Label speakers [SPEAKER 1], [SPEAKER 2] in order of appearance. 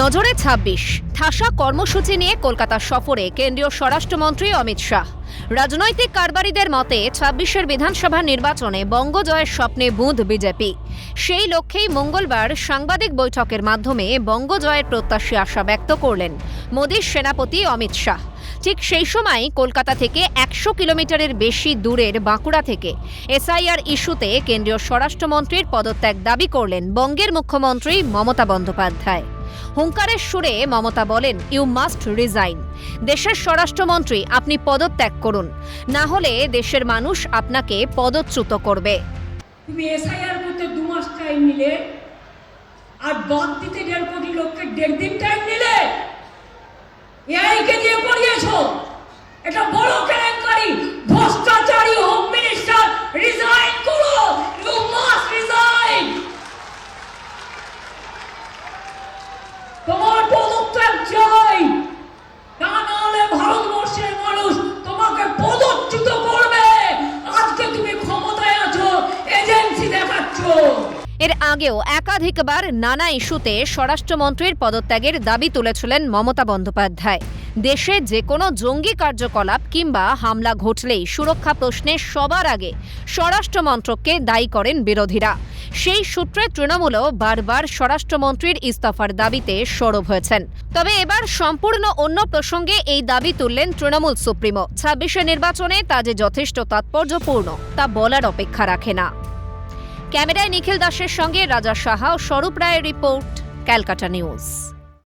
[SPEAKER 1] নজরে ছাব্বিশ। ঠাসা কর্মসূচি নিয়ে কলকাতা সফরে কেন্দ্রীয় স্বরাষ্ট্রমন্ত্রী অমিত শাহ। রাজনৈতিক কারবারিদের মতে, ছাব্বিশের বিধানসভা নির্বাচনে বঙ্গজয়ের স্বপ্নে বুঁধ বিজেপি। সেই লক্ষ্যেই মঙ্গলবার সাংবাদিক বৈঠকের মাধ্যমে বঙ্গজয়ের প্রত্যাশী আশা ব্যক্ত করলেন মোদীর সেনাপতি অমিত শাহ। ঠিক সেই সময় কলকাতা থেকে একশো কিলোমিটারের বেশি দূরের বাঁকুড়া থেকে এসআইআর ইস্যুতে কেন্দ্রীয় স্বরাষ্ট্রমন্ত্রীর পদত্যাগ দাবি করলেন বঙ্গের মুখ্যমন্ত্রী মমতা বন্দ্যোপাধ্যায়। হুঙ্কারের সুরে মমতা বলেন ইউ মাস্ট রিজাইন দেশের স্বরাষ্ট্রমন্ত্রী, আপনি পদত্যাগ করুন। না হলে দেশের মানুষ আপনাকে পদচ্যুত করবে।
[SPEAKER 2] তুমি এসআইআর করতে দু মাস টাইম নিলে, আর দিতে দেড় কোটি লোককে দেড় দিন টাইম নিলে, এআইকে দিয়ে করিয়েছো এটা
[SPEAKER 1] এর আগেও একাধিকবার নানা ইস্যুতে স্বরাষ্ট্রমন্ত্রীর পদত্যাগের দাবি তুলেছিলেন মমতা বন্দ্যোপাধ্যায়। দেশে যে কোনো জঙ্গি কার্যকলাপ কিংবা হামলা ঘটলেই সুরক্ষা প্রশ্নে সবার আগে স্বরাষ্ট্রমন্ত্রককে দায়ী করেন বিরোধীরা। সেই সূত্রে তৃণমূলও বারবার স্বরাষ্ট্রমন্ত্রীর ইস্তফার দাবিতে সরব হয়েছেন। তবে এবার সম্পূর্ণ অন্য প্রসঙ্গে এই দাবি তুললেন তৃণমূল সুপ্রিমো। ছাব্বিশে নির্বাচনে তা যে যথেষ্ট তাৎপর্যপূর্ণ, তা বলার অপেক্ষা রাখে না। ক্যামেরায় নিখিল দাসের সঙ্গে রাজা সাহা ও স্বরূপ রায়ের রিপোর্ট ক্যালকাটা নিউজ।